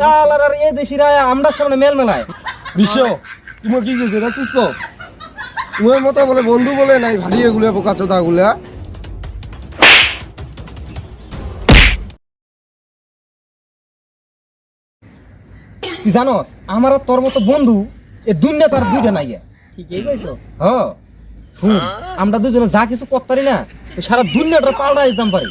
শালার আর এ দেশিরা আমরা সামনে মেল মেলায়। বিশ্ব তুমি কি কইছে দেখছিস তো? তোমার মতো বলে বন্ধু বলে নাই ভারী এগুলো বোকা চোদা গুলা তুই জানোস আমার আর তোর মতো বন্ধু এ দুনিয়া তার দুইটা নাই ঠিকই কইছো। হ শুন আমরা দুজনে যা কিছু করতারি না সারা দুনিয়াটা পাল্টা দিতাম পারি।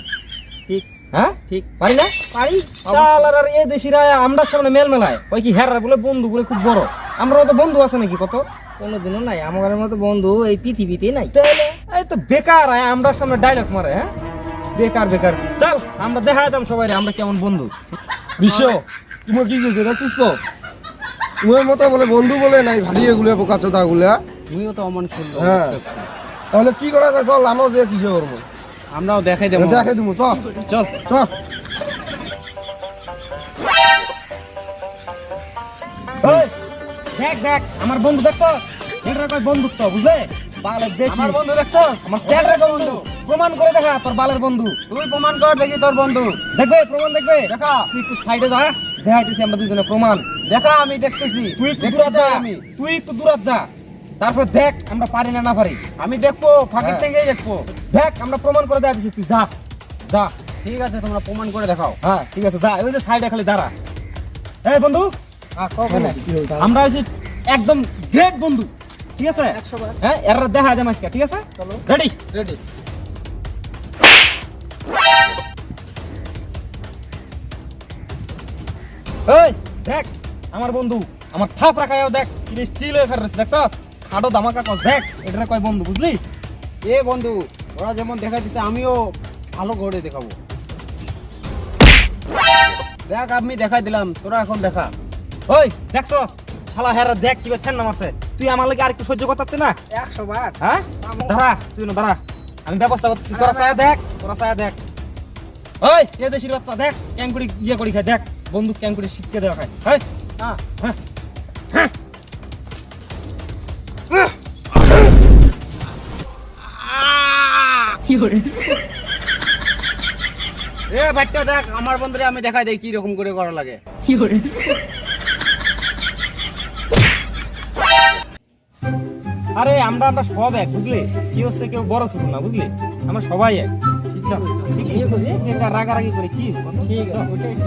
ঠিক হ্যাঁ? ঠিক। পারি না? পারি? শালার আর এ দেশিরা আমরা সামনে মেল মেলায় ওই কি বলে বন্ধু বলে খুব বড়। আমরা তো বন্ধু আছে নাকি কত? কোনোদিনও নাই আমার মতো বন্ধু এই পৃথিবীতে নাই। তাইলে? এই তো বেকার আয় আমরা সামনে ডায়লগ মারে হ্যাঁ? বেকার বেকার। চল আমরা দেখা দিতাম সবাই আমরা কেমন বন্ধু? বিশ্ব তুমি কি দেখছিস তো? তোমার মতো বলে বন্ধু বলে নাই চোদা গুলা তুমিও তো অমন হ্যাঁ। তাহলে কি করা যায়? চল আনো যে কিসে করব? আমরাও দেখাই দেবো। দেখে তুমি চল। চল চল দেখ দেখ আমার বন্ধু দেখছ? এটা কয় বন্ধুত্ব বুঝলে? বালের বেশি আমার বন্ধু দেখছ? আমার স্যারের বন্ধু? প্রমাণ করে দেখা তোর বালের বন্ধু। তুই প্রমাণ কর দেখি তোর বন্ধু। দেখবে প্রমাণ দেখবে? দেখা। তুই একটু সাইডে যা দেখাইতেছি আমরা দুজনে প্রমাণ। দেখা আমি দেখতেছি। তুই একটু দূরে যা। আমি। তুই একটু দূরে যা। তারপর দেখ আমরা পারি না না পারি। আমি দেখব ফাঁকের হ্যাঁ। থেকেই দেখব। দেখ আমরা প্রমাণ করে দেয়া দিছি তুই যা যা। ঠিক আছে তোমরা প্রমাণ করে দেখাও। হ্যাঁ ঠিক আছে যা। ওই যে সাইডে খালি দাঁড়া। এই বন্ধু হ্যাঁ আমরা হচ্ছে একদম গ্রেট বন্ধু ঠিক আছে? হ্যাঁ এর দেখা যায় আজকে ঠিক আছে? চলো। রেডি রেডি এই দেখ আমার বন্ধু আমার থাপ রাখায়ও দেখ স্টিল হয়ে দেখছস? খাডো ধামাকা কস। দেখ এটা কয় বন্ধু বুঝলি? এ বন্ধু ওরা যেমন দেখা দিচ্ছে আমিও ভালো করে দেখাবো। দেখ আমি দেখাই দিলাম তোরা এখন দেখা। ওই দেখছস? শালা হেরা দেখ কি করছেন না মারছে তুই আমার লাগে আর একটু সহ্য করতে না? একশো বার। হ্যাঁ? দাঁড়া তুই না দাঁড়া। আমি ব্যবস্থা করতেছি তোরা ছায়া দেখ তোরা ছায়া দেখ। ওই এ দেশির বাচ্চা দেখ ক্যাঙ্কুড়ি ইয়ে করি খায় দেখ। বন্দুক ক্যাঙ্কুড়ি শিখতে দেওয়া খায়। হ্যাঁ হ্যাঁ। এ ভাইটা দেখ আমার বন্ধুরে আমি দেখাই দেই কি রকম করে করা লাগে। আরে আমরা আমরা সব এক বুঝলি? কি হচ্ছে কেউ বড় ছোট না বুঝলি? আমরা সবাই এক। ঠিক আছে? ঠিক রাগারাগি করে কি? ঠিক ঠিক।